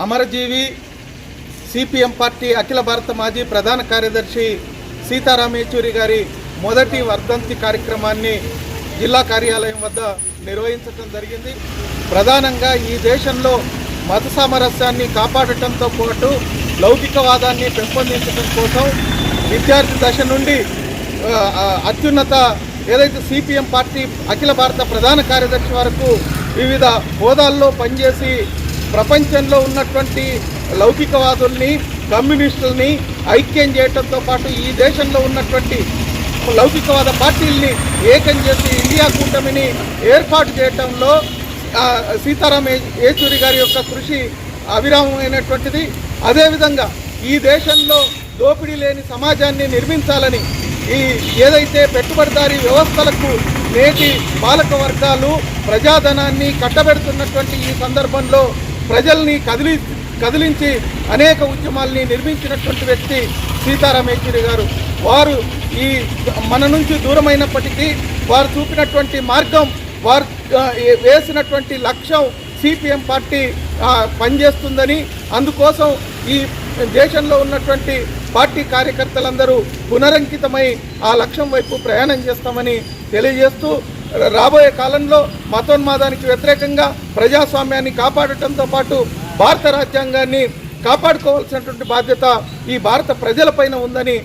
అమరజీవి CPM party అఖిల భారత మాజీ ప్రధాన కార్యదర్శి సీతారాం యేచూరి గారి మొదటి వర్ధంతి కార్యక్రమాన్ని జిల్లా కార్యాలయం వద్ద నిర్వహించడం జరిగింది. ప్రధానంగా ఈ దేశంలో మత సామరస్యాన్ని కాపాడటంతో పాటు లౌకికవాదాన్ని పెంపొందించడం కోసం విద్యార్థి దశ నుండి అత్యున్నత ఏదైతే సిపిఎం పార్టీ అఖిల భారత ప్రధాన కార్యదర్శి వరకు వివిధ హోదాల్లో పనిచేసి ప్రపంచంలో ఉన్నటువంటి లౌకికవాదుల్ని కమ్యూనిస్టుల్ని ఐక్యం చేయడంతో పాటు ఈ దేశంలో ఉన్నటువంటి లౌకికవాద పార్టీల్ని ఏకం చేసి ఇండియా కూటమిని ఏర్పాటు చేయటంలో సీతారాం యేచూరి గారి యొక్క కృషి అవిరామమైనటువంటిది. అదేవిధంగా ఈ దేశంలో దోపిడీ లేని సమాజాన్ని నిర్మించాలని ఈ ఏదైతే పెట్టుబడిదారీ వ్యవస్థలకు నేటి పాలక వర్గాలు ప్రజాధనాన్ని కట్టబెడుతున్నటువంటి ఈ సందర్భంలో ప్రజల్ని కదిలి కదిలించి అనేక ఉద్యమాల్ని నిర్మించినటువంటి వ్యక్తి సీతారాం యేచూరి గారు. వారు ఈ మన నుంచి దూరమైనప్పటికీ వారు చూపినటువంటి మార్గం వారు వేసినటువంటి లక్ష్యం సిపిఎం పార్టీ పనిచేస్తుందని. అందుకోసం ఈ దేశంలో ఉన్నటువంటి పార్టీ కార్యకర్తలందరూ పునరంకితమై ఆ లక్ష్యం వైపు ప్రయాణం చేస్తామని తెలియజేస్తూ రాబోయే కాలంలో మతోన్మాదానికి వ్యతిరేకంగా ప్రజాస్వామ్యాన్ని కాపాడటంతో పాటు భారత రాజ్యాంగాన్ని కాపాడుకోవాల్సినటువంటి బాధ్యత ఈ భారత ప్రజలపైన ఉందని